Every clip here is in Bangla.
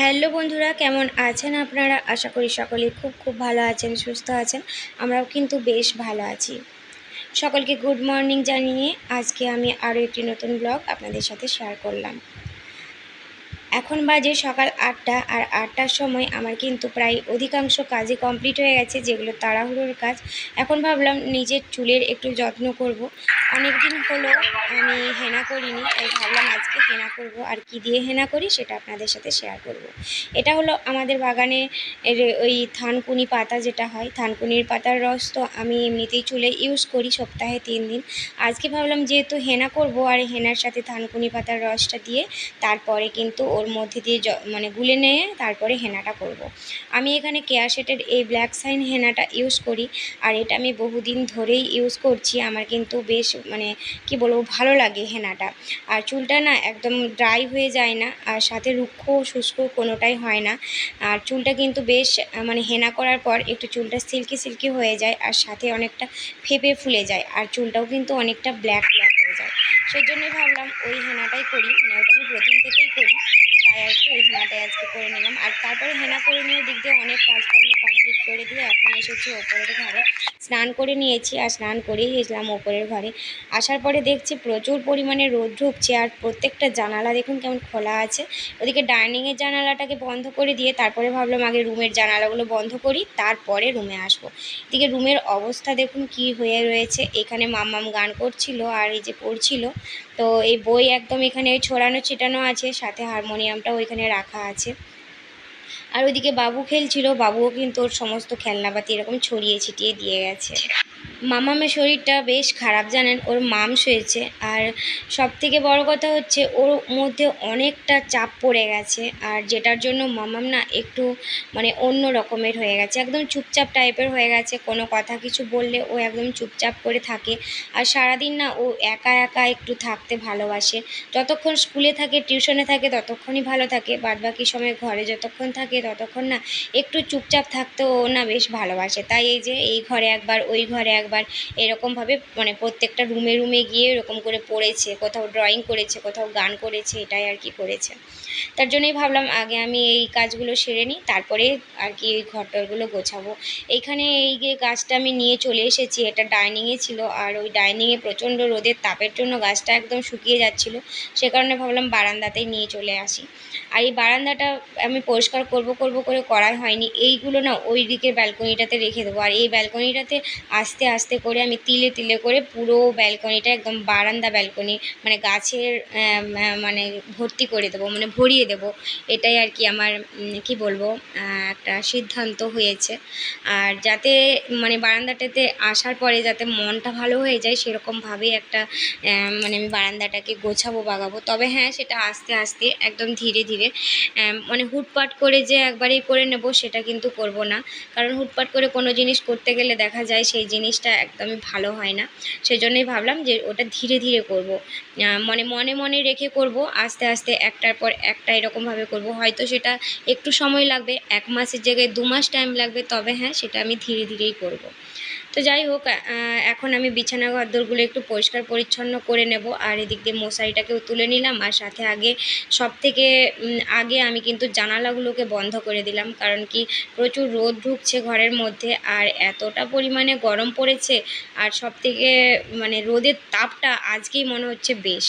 হ্যালো বন্ধুরা, কেমন আছেন আপনারা? আশা করি সকলে খুব খুব ভালো আছেন, সুস্থ আছেন। আমরাও কিন্তু বেশ ভালো আছি। সকলকে গুড মর্নিং জানিয়ে আজকে আমি আরও একটি নতুন ব্লগ আপনাদের সাথে শেয়ার করলাম। এখন বাজে সকাল আটটা আর আটটার সময় আমার কিন্তু প্রায় অধিকাংশ কাজই কমপ্লিট হয়ে গেছে, যেগুলো তাড়াহুড়োর কাজ এখন ভাবলাম নিজের চুলের একটু যত্ন করব। অনেক দিন হলো আমি হেনা করিনি, তাই ভাবলাম আজকে হেনা করব আর কি দিয়ে হেনা করি সেটা আপনাদের সাথে শেয়ার করব। এটা হলো আমাদের বাগানে ওই থানকুনি পাতা যেটা হয়, থানকুনির পাতার রস তো আমি এমনিতেই চুলে ইউজ করি সপ্তাহে তিন দিন আজকে ভাবলাম যেহেতু হেনা করব আর হেনার সাথে থানকুনি পাতার রসটা দিয়ে, তারপরে কিন্তু ওর মধ্যে দিয়ে মানে গুলে নিয়ে তারপরে হেনাটা করব। আমি এখানে কেয়া শেটের এই ব্ল্যাক সাইন হেনাটা ইউজ করি, আর এটা আমি বহুদিন ধরেই ইউজ করছি। আমার কিন্তু বেশ মানে কি বলব, ভালো লাগে হেনাটা। আর চুলটা না একদম ড্রাই হয়ে যায় না, আর সাথে রুক্ষ শুষ্ক কোনোটাই হয় না। আর চুলটা কিন্তু বেশ মানে হেনা করার পর একটু চুলটা সিল্কি সিল্কি হয়ে যায়, আর সাথে অনেকটা ফেপে ফুলে যায়, আর চুলটাও কিন্তু অনেকটা ব্ল্যাক ব্ল্যাক হয়ে যায়। সেই জন্যই ভাবলাম ওই হেনাটাই করি মানে ওটা আমি প্রথম থেকেই করি। তাই আর কি ওই হেনাটাই আজকে করে নিলাম। আর তারপরে হেনা করে নিয়ে দিক দিয়ে অনেক কাজকর্ম কমপ্লিট করে দিয়ে এখন এসেছি ওপরের ঘরে। স্নান করে নিয়েছি আর স্নান করেই এসলাম ওপরের ঘরে। আসার পরে দেখছি প্রচুর পরিমাণে রোদ ঢুকছে আর প্রত্যেকটা জানালা দেখুন কেমন খোলা আছে। ওদিকে ডাইনিংয়ের জানালাটাকে বন্ধ করে দিয়ে তারপরে ভাবলাম আগে রুমের জানালাগুলো বন্ধ করি, তারপরে রুমে আসব। এদিকে রুমের অবস্থা দেখুন কি হয়ে রয়েছে। এখানে মাম্মাম গান করছিল আর এই যে পড়ছিল। তো এই বই একদম এখানে ছড়ানো ছিটানো আছে, সাথে হারমোনিয়ামটাও ওইখানে রাখা আছে। আর ওইদিকে বাবু খেলছিল বাবুও কিন্তু ওর সমস্ত খেলনাপাতি এরকম ছড়িয়ে ছিটিয়ে দিয়ে গেছে। মামামের শরীরটা বেশ খারাপ জানেন, ওর মামস হয়েছে আর সব থেকে বড় কথা হচ্ছে, ওর মধ্যে অনেকটা চাপ পড়ে গেছে। আর যেটার জন্য মামাম না একটু মানে অন্য রকমের হয়ে গেছে, একদম চুপচাপ টাইপের হয়ে গেছে। কোনো কথা কিছু বললে ও একদম চুপচাপ করে থাকে। আর সারাদিন না ও একা একা একটু থাকতে ভালোবাসে। যতক্ষণ স্কুলে থাকে, টিউশনে থাকে, ততক্ষণই ভালো থাকে। বাদবাকি সময় ঘরে যতক্ষণ থাকে, ততক্ষণ না একটু চুপচাপ থাকতে ও না বেশ ভালোবাসে। তাই এই যে, এই ঘরে একবার, ওই ঘরে একবার একবার এরকমভাবে মানে প্রত্যেকটা রুমে রুমে গিয়ে এরকম করে পড়েছে, কোথাও ড্রয়িং করেছে, কোথাও গান করেছে, এটাই আর কি করেছে। তার জন্যই ভাবলাম আগে আমি এই কাজগুলো সেরে নিই, তারপরে আর কি এই ঘরটরগুলো গোছাবো। এইখানে এই যে গাছটা আমি নিয়ে চলে এসেছি, এটা ডাইনিংয়ে ছিল, আর ওই ডাইনিংয়ে প্রচণ্ড রোদের তাপের জন্য গাছটা একদম শুকিয়ে যাচ্ছিল। সে কারণে ভাবলাম বারান্দাতেই নিয়ে চলে আসি। আর এই বারান্দাটা আমি পরিষ্কার করব করব করে করাই হয়নি। এইগুলো না ওই দিকের ব্যালকনিটাতে রেখে দেবো। আর এই ব্যালকনিটাতে আস্তে আস্তে করে আমি তিলে তিলে করে পুরো ব্যালকনিটা একদম বারান্দা ব্যালকনি মানে গাছের মানে ভর্তি করে দেবো মানে ভরিয়ে দেবো। এটাই আর কি আমার কি বলব একটা সিদ্ধান্ত হয়েছে। আর যাতে মানে বারান্দাটাতে আসার পরে যাতে মনটা ভালো হয়ে যায়, সেরকমভাবেই একটা মানে আমি বারান্দাটাকে গোছাবো, বাগাবো। তবে হ্যাঁ সেটা আস্তে আস্তে, একদম ধীরে ধীরে মানে হুটপাট করে যে একবারেই করে নেব, সেটা কিন্তু করব না। কারণ হুটপাট করে কোনো জিনিস করতে গেলে দেখা যায়, সেই জিনিসটা একদমই ভালো হয় না। সেই জন্যই ভাবলাম যে ওটা ধীরে ধীরে করব। মানে মনে মনে রেখে করব, আস্তে আস্তে একটার পর একটা এরকমভাবে করব। হয়তো সেটা একটু সময় লাগবে, এক মাসের জায়গায় দু মাস টাইম লাগবে, তবে হ্যাঁ সেটা আমি ধীরে ধীরেই করব। তো যাই হোক এখন আমি বিছানা ঘরদোরগুলো একটু পরিষ্কার পরিচ্ছন্ন করে নেব। আর এদিক দিয়ে মশারিটাকেও তুলে নিলাম। আর সাথে আগে সব থেকে আগে আমি কিন্তু জানালাগুলোকে বন্ধ করে দিলাম। কারণ কি, প্রচুর রোদ ঢুকছে ঘরের মধ্যে আর এতটা পরিমাণে গরম পড়েছে। আর সব থেকে মানে রোদের তাপটা আজকেই মনে হচ্ছে বেশ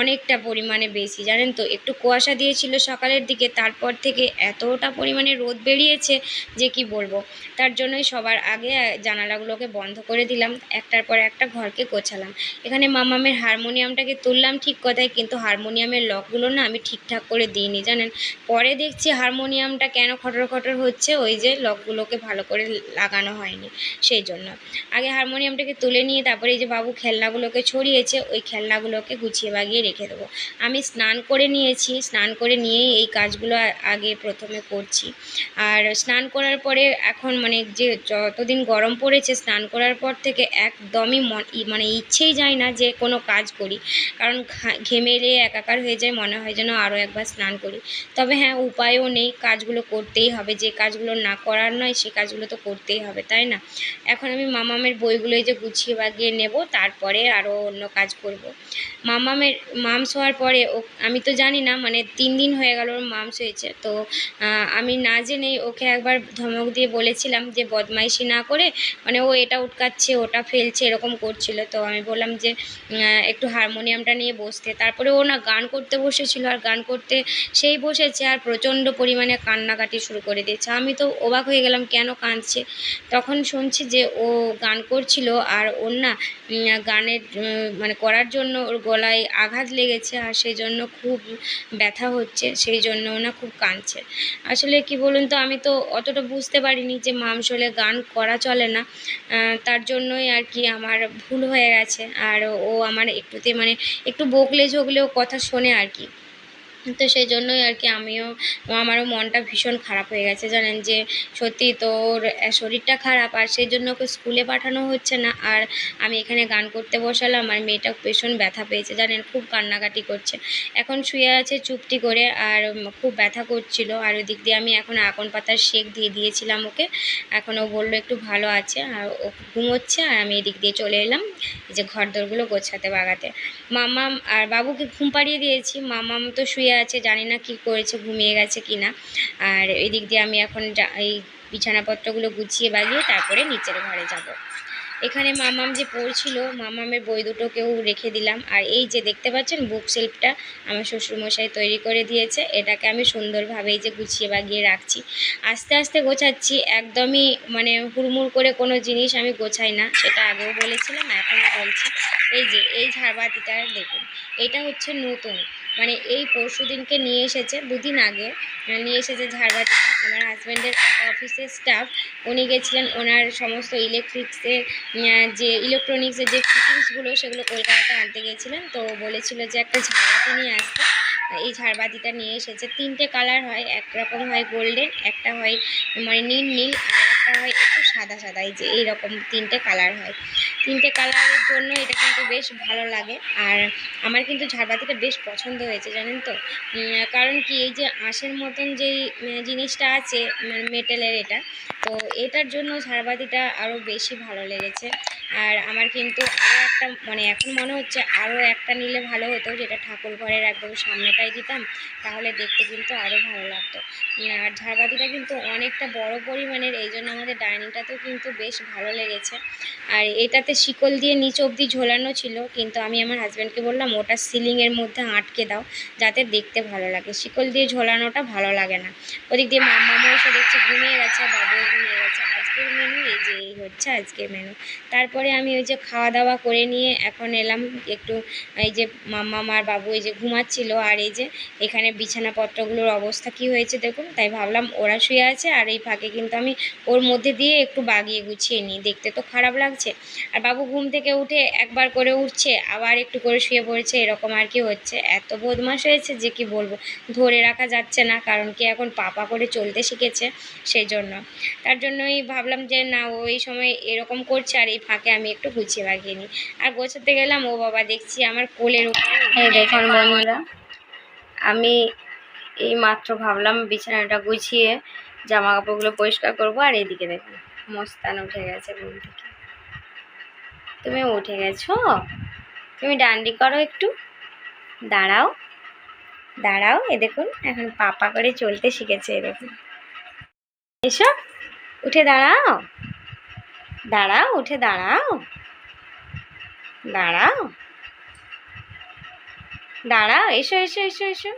অনেকটা পরিমাণে বেশি। জানেন তো, একটু কুয়াশা দিয়েছিল সকালের দিকে, তারপর থেকে এতটা পরিমাণে রোদ বেরিয়েছে যে কি বলব। তার জন্যই সবার আগে জানালা জানালাগুলোকে বন্ধ করে দিলাম, একটার পর একটা ঘরকে গোছালাম। এখানে মামামের হারমোনিয়ামটাকে তুললাম ঠিক কথাই, কিন্তু হারমোনিয়ামের লকগুলো না আমি ঠিকঠাক করে দিইনি, জানেন? পরে দেখছি হারমোনিয়ামটা কেন খটর খটর হচ্ছে, ওই যে লকগুলোকে ভালো করে লাগানো হয়নি, সেই জন্য। আগে হারমোনিয়ামটাকে তুলে নিয়ে তারপরে এই যে বাবু খেলনাগুলোকে ছড়িয়েছে, ওই খেলনাগুলোকে গুছিয়ে বাগিয়ে রেখে দেবো। আমি স্নান করে নিয়েছি, স্নান করে নিয়েই এই কাজগুলো আগে প্রথমে করছি। আর স্নান করার পরে এখন মানে যে যতদিন গরম পড়ে করেছে স্নান করার পর থেকে একদমই মন মানে ইচ্ছেই যায় না যে কোনো কাজ করি। কারণ ঘা- ঘেমেরে একাকার হয়ে যায়, মনে হয় যেন আরও একবার স্নান করি। তবে হ্যাঁ উপায়ও নেই, কাজগুলো করতেই হবে। যে কাজগুলো না করার নয়, সে কাজগুলো তো করতেই হবে, তাই না? এখন আমি মামামের বইগুলো যে গুছিয়ে বাগিয়ে নেব, তারপরে আরও অন্য কাজ করব। মামামের মামস হওয়ার পরে ও আমি তো জানি না মানে তিন দিন হয়ে গেল ওর মামস হয়েছে। তো আমি না জেনেই ওকে একবার ধমক দিয়ে বলেছিলাম যে বদমাইশি না করে মানে ও এটা উটকাচ্ছে, ওটা ফেলছে, এরকম করছিল। তো আমি বললাম যে একটু হারমোনিয়ামটা নিয়ে বসতে। তারপরে ও না গান করতে বসেছিল, আর গান করতে সেই বসেছে, আর প্রচণ্ড পরিমাণে কান্নাকাটি শুরু করে দিয়েছে। আমি তো অবাক হয়ে গেলাম, কেন কাঁদছে? তখন শুনছি যে ও গান করছিল, আর ওর না গানের মানে করার জন্য ওর গলায় আঘাত লেগেছে, আর সেই জন্য খুব ব্যথা হচ্ছে, সেই জন্য না খুব কাঁদছে। আসলে কি বলুন তো, আমি তো অতটা বুঝতে পারিনি যে মামস হলে গান করা চলে না। তার জন্যই আর কি আমার ভুল হয়ে গেছে। আর ও আমার একটুতে মানে একটু বকলে ঝগলেও কথা শোনে আর কি। তো সেই জন্যই আর কি আমিও, আমারও মনটা ভীষণ খারাপ হয়ে গেছে, জানেন যে সত্যি তোর শরীরটা খারাপ আর সেই জন্য ওকে স্কুলে পাঠানো হচ্ছে না। আর আমি এখানে গান করতে বসালাম আর মেয়েটা ভীষণ ব্যথা পেয়েছে, জানেন খুব কান্নাকাটি করছে। এখন শুয়ে আছে চুপটি করে আর খুব ব্যথা করছিল। আর ওই দিক দিয়ে আমি এখন আকন পাতার শেক দিয়ে দিয়েছিলাম ওকে। এখন ও বলল একটু ভালো আছে আর ও ঘুমোচ্ছে আর আমি এদিক দিয়ে চলে এলাম যে ঘর দোরগুলো গোছাতে বাগাতে। মামাম, আর বাবুকে ঘুম পাড়িয়ে দিয়েছি, মামাম তো শুয়ে আছে, জানি না কি করেছে, ঘুমিয়ে গেছে কি না আর এদিক দিয়ে আমি এখন এই বিছানাপত্রগুলো গুছিয়ে বাগিয়ে তারপরে নিচের ঘরে যাব। এখানে মামাম যে পড়ছিল, মামামের বই দুটোকেও রেখে দিলাম। আর এই যে দেখতে পাচ্ছেন বুক শেলফটা আমার শ্বশুরমশাই তৈরি করে দিয়েছে। এটাকে আমি সুন্দরভাবে এই যে গুছিয়ে বাগিয়ে রাখছি। আস্তে আস্তে গোছাচ্ছি, একদমই মানে হুড়মুড় করে কোনো জিনিস আমি গোছাই না, সেটা আগেও বলেছিলাম, এখনও বলছি। এই যে, এই ঝাড়বাতিটা দেখুন, এটা হচ্ছে নতুন। মানে এই পরশু দিনকে নিয়ে এসেছে, দুদিন আগে নিয়ে এসেছে ঝাড়বাতিটা। আমার হাজব্যান্ডের অফিসের স্টাফ উনি গেছিলেন ওনার সমস্ত ইলেকট্রিক্সের যে ইলেকট্রনিক্সের যে ফিটিংসগুলো সেগুলো কলকাতাতে আনতে গিয়েছিলেন তো বলেছিল যে একটা ঝাড়বাতি নিয়ে আসতে এই ঝাড়বাতিটা নিয়ে এসেছে। তিনটে কালার হয় একরকম হয় গোল্ডেন একটা হয় মানে নীল নীল, আর একটা হয় একটু সাদা সাদা, এই যে এইরকম তিনটে কালার হয়। তিনটে কালারের জন্য এটা কিন্তু বেশ ভালো লাগে। আর আমার কিন্তু ঝাড়বাতিটা বেশ পছন্দ হয়েছে, জানেন তো? কারণ কি এই যে আঁশের মতন যেই জিনিসটা আছে মানে মেটেলের এটা তো এটার জন্য ঝাড়বাতিটা আরও বেশি ভালো লেগেছে। আর আমার কিন্তু আরও একটা মানে এখন মনে হচ্ছে আরও একটা নিলে ভালো হতো, যেটা ঠাকুর ঘরের একদম সামনেটাই দিতাম, তাহলে দেখতে কিন্তু আরও ভালো লাগতো। আর ঝাড়বাতিটা কিন্তু অনেকটা বড় পরিমাণের, এই জন্য আমাদের ডাইনিংটাতেও কিন্তু বেশ ভালো লেগেছে। আর এটাতে শিকল দিয়ে নিচ অবধি ঝোলানো ছিল, কিন্তু আমি আমার হাজব্যান্ডকে বললাম, ওটা সিলিংয়ের মধ্যে আটকে দাও, যাতে দেখতে ভালো লাগে। শিকল দিয়ে ঝোলানোটা ভালো লাগে না। ওদিক দিয়ে মাম্মামও এসে দেখছি, ঘুমিয়ে গেছে, বাবুও ঘুমিয়ে গেছে আজকের মেনু এই যে এই হচ্ছে আজকের মেনু তারপরে আমি ওই যে খাওয়া দাওয়া করে নিয়ে এখন এলাম একটু, এই যে মাম্মা, মার বাবু এই যে ঘুমাচ্ছিল আর এই যে এখানে বিছানাপত্রগুলোর অবস্থা কি হয়েছে দেখুন, তাই ভাবলাম ওরা শুয়ে আছে আর এই ফাঁকে কিন্তু আমি ওর মধ্যে দিয়ে একটু বাগিয়ে গুছিয়ে নিই, দেখতে তো খারাপ লাগছে। আর বাবু ঘুম থেকে উঠে একবার করে উঠছে, আবার একটু করে শুয়ে পড়েছে, এরকম আর কি হচ্ছে। এত বদমাশ হয়েছে যে কি বলব, ধরে রাখা যাচ্ছে না, কারণ কি এখন পাপা করে চলতে শিখেছে সেই জন্য তার জন্যই ভাবলাম যে না, ও এই সময় এরকম করছে আর এই ফাঁকে আমি একটু গুছিয়ে বাগিয়ে নিই। আর গোছাতে গেলাম, ও বাবা দেখছি আমার কোলের উপরে দেখুন বন্ধুরা, আমি এই মাত্র ভাবলাম বিছানাটা গুছিয়ে জামা কাপড়গুলো পরিষ্কার করব আর এইদিকে দেখুন, মস্তান উঠে গেছে ঘুম থেকে। তুমি উঠে গেছো? তুমি ডান্ডি করো একটু। দাঁড়াও দাঁড়াও, এ দেখুন, এখন পাপা করে চলতে শিখেছে এ দেখুন। এসো, উঠে দাঁড়াও। দাঁড়াও, উঠে দাঁড়াও। দাঁড়াও। দাঁড়াও, এসো এসো এসো এসো।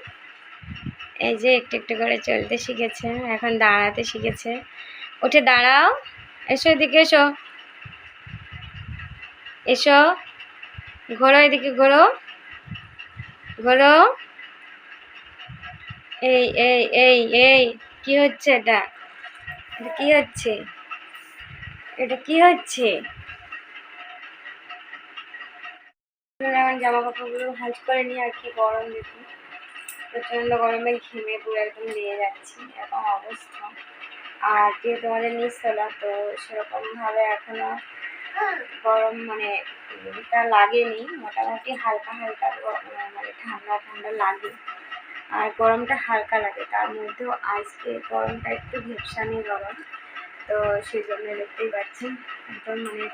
এই যে একটু একটু করে চলতে শিখেছে, এখন দাঁড়াতে শিখেছে। উঠে দাঁড়াও, এসো এদিকে, এসো। এসো। ঘোরো এদিকে, ঘোরো। ঘোরো। এই এই এই এই, কি হচ্ছে এটা? কি হচ্ছে? এটা কি হচ্ছে? জামা কাপড়গুলো ভাঁজ করে নিয়ে আর কি গরম দেখুন। প্রচণ্ড গরমে ঘেমে পুরো একদম নিয়ে যাচ্ছি, এরকম অবস্থা। আর যেহেতু আমাদের নিচতলা তো সেরকমভাবে এখনও গরম মানে টা লাগেনি। মোটামুটি হালকা হালকা মানে ঠান্ডা ঠান্ডা লাগে। আর গরমটা হালকা লাগে, তার মধ্যেও আজকে গরমটা একটু ভীষণই গরম। তো সেই জন্য দেখতেই পাচ্ছি একদম মানে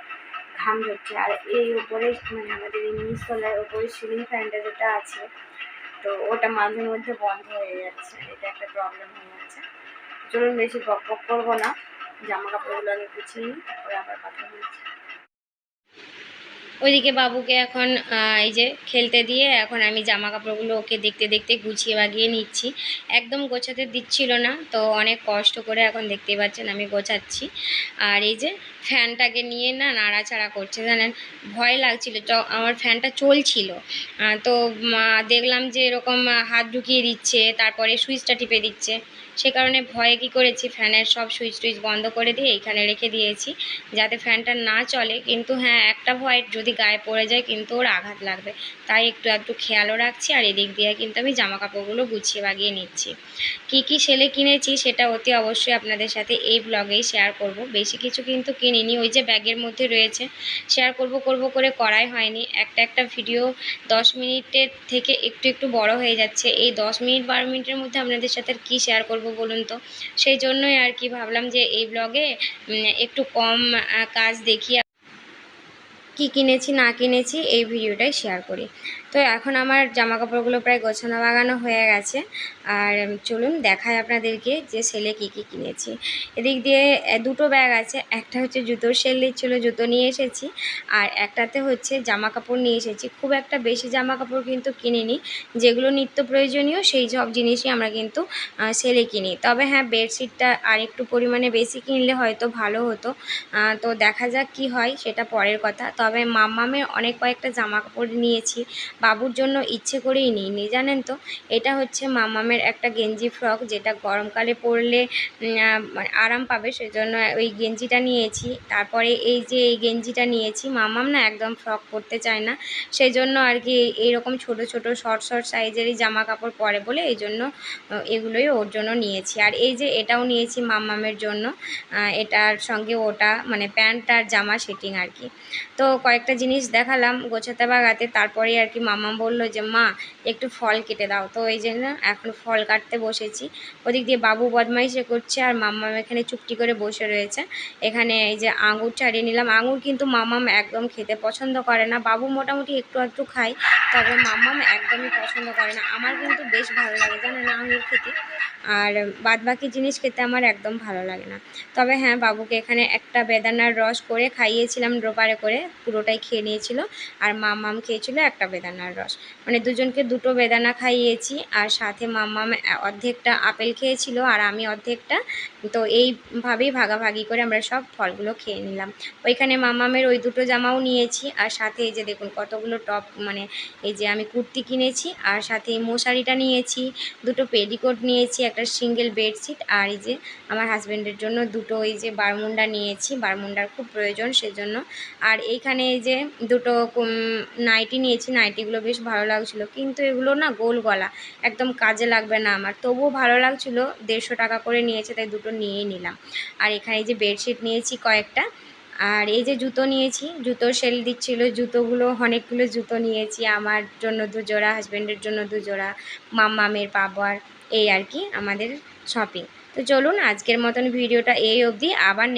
ঘাম ধরছে। আর এই উপরে মানে আমাদের এই নিচতলার ওপরে সিলিং ফ্যানটা যেটা আছে, তো ওটা মাঝে মধ্যে বন্ধ হয়ে যাচ্ছে। এটা একটা প্রবলেম হয়ে যাচ্ছে। চলুন বেশি বক করব না জামা কাপড়গুলো আমি গুছিয়ে নিই, তারপরে আবার কথা বলছি। ওইদিকে বাবুকে এখন এই যে খেলতে দিয়ে এখন আমি জামা কাপড়গুলো ওকে দেখতে দেখতে গুছিয়ে বাগিয়ে নিচ্ছি। একদম গোছাতে দিচ্ছিল না, তো অনেক কষ্ট করে এখন দেখতে পাচ্ছেন আমি গোছাচ্ছি। আর এই যে ফ্যানটাকে নিয়ে না নাড়াচাড়া করছে, জানেন, ভয় লাগছিল তো আমার ফ্যানটা চলছিল। তো দেখলাম যে এরকম হাত ঢুকিয়ে দিচ্ছে, তারপরে সুইচটা টিপে দিচ্ছে। সে কারণে ভয়ে কী করেছি? ফ্যানের সব সুইচ টুইচ বন্ধ করে দিয়ে এইখানে রেখে দিয়েছি, যাতে ফ্যানটা না চলে। কিন্তু হ্যাঁ একটা ভয় যদি গায়ে পড়ে যায় কিন্তু ওর আঘাত লাগবে। তাই একটু একটু খেয়ালও রাখছি আর এদিক দিয়ে কিন্তু আমি জামা কাপড়গুলো গুছিয়ে বাগিয়ে নিচ্ছি। কী কী সেলে কিনেছি সেটা অতি অবশ্যই আপনাদের সাথে এই ব্লগেই শেয়ার করব। বেশি কিছু কিন্তু কিনিনি, ওই যে ব্যাগের মধ্যে রয়েছে। শেয়ার করব করব করে করাই হয়নি। একটা একটা ভিডিও দশ মিনিটের থেকে একটু একটু বড় হয়ে যাচ্ছে। এই দশ মিনিট, বারো মিনিটের মধ্যে আপনাদের সাথে আর কী শেয়ার করব বলুন তো? সেই জন্যই আর কি ভাবলাম যে এই ব্লগে একটু কম কাজ দেখিয়ে কি কিনেছি না কিনেছি এই ভিডিওটাই শেয়ার করি। তো এখন আমার জামা কাপড়গুলো প্রায় গোছানো বাগানো হয়ে গেছে। আর চলুন দেখাই আপনাদেরকে যে সেলে কি কি কিনেছি। এদিক দিয়ে দুটো ব্যাগ আছে। একটা হচ্ছে জুতোর সেল দিচ্ছিল, জুতো নিয়ে এসেছি। আর একটাতে হচ্ছে জামা কাপড় নিয়ে এসেছি। খুব একটা বেশি জামা কাপড় কিন্তু কিনিনি। যেগুলো নিত্য প্রয়োজনীয়, সেই সব জিনিসই আমরা কিন্তু সেলে কিনি। তবে হ্যাঁ বেডশিটটা আর একটু পরিমাণে বেশি কিনলে হয়তো ভালো হতো। তো দেখা যাক কি হয়, সেটা পরের কথা। তবে মাম্মামের অনেক কয়েকটা জামা কাপড় নিয়েছি। বাবুর জন্য ইচ্ছে করেই নিইনি, জানেন তো? এটা হচ্ছে মাম্মামের একটা গেঞ্জি ফ্রক যেটা গরমকালে পরলে মানে আরাম পাবে, সেজন্য ওই গেঞ্জিটা নিয়েছি। তারপরে এই যে এই গেঞ্জিটা নিয়েছি মাম্মাম না একদম ফ্রক পরতে চায় না। সেই জন্য আর কি এইরকম ছোট ছোট, শর্ট শর্ট সাইজেরই জামা কাপড় পরে বলে এই জন্য এগুলোই ওর জন্য নিয়েছি। আর এই যে এটাও নিয়েছি মাম্মামের জন্য এটার সঙ্গে ওটা মানে প্যান্ট আর জামা সেটিং আর কি। তো কয়েকটা জিনিস দেখালাম গোছাতে বাগাতে তারপরে আর কি মামা বলল যে, মা, একটু ফল কেটে দাও। তো এই জন্য এখন ফল কাটতে বসেছি। ওদিক দিয়ে বাবু বদমাইশে করছে আর মাম্মাম এখানে চুপটি করে বসে রয়েছে। এখানে এই যে আঙুর ছাড়িয়ে নিলাম। আঙুর কিন্তু মামাম একদম খেতে পছন্দ করে না। বাবু মোটামুটি একটু একটু খায়, তবে মাম্মাম একদমই পছন্দ করে না। আমার কিন্তু বেশ ভালো লাগে, জানেন না, আঙুর খেতে। আর বাদ বাকি জিনিস খেতে আমার একদম ভালো লাগে না। তবে হ্যাঁ বাবুকে এখানে একটা বেদানার রস করে খাইয়েছিলাম ড্রোপারে করে। পুরোটাই খেয়ে নিয়েছিল। আর মাম্মাম খেয়েছিল একটা বেদানার রস। মানে দুজনকে দুটো বেদানা খাইয়েছি আর সাথে মাম্মাম অর্ধেকটা আপেল খেয়েছিল আর আমি অর্ধেকটা। তো এইভাবেই ভাগাভাগি করে আমরা সব ফলগুলো খেয়ে নিলাম। ওইখানে মাম্মামের ওই দুটো জামাও নিয়েছি আর সাথে এই যে দেখুন কতগুলো টপ মানে এই যে আমি কুর্তি কিনেছি আর সাথে এই মশারিটা নিয়েছি, দুটো পেডিকোট নিয়েছি, একটা সিঙ্গেল বেডশিট আর এই যে আমার হাজব্যান্ডের জন্য দুটো এই যে বারমুন্ডা নিয়েছি। বারমুন্ডার খুব প্রয়োজন সেজন্য। আর এইখানে এই যে দুটো নাইটি নিয়েছি নাইটিগুলো বেশ ভালো লাগছিল। কিন্তু এগুলো না গোল গলা, একদম কাজে লাগবে না আমার। তবুও ভালো লাগছিল, দেড়শো টাকা করে নিয়েছে, তাই দুটো নিয়েই নিলাম। আর এখানে যে বেডশিট নিয়েছি কয়েকটা, আর এই যে জুতো নিয়েছি জুতোর সেল দিচ্ছিল, জুতোগুলো, অনেকগুলো জুতো নিয়েছি, আমার জন্য দু জোড়া হাজব্যান্ডের জন্য দু জোড়া মাম্মামের বাবার এই আর কি, আমাদের শপিং তো চলুন, আজকের মতন ভিডিওটা এই অবধি, আবার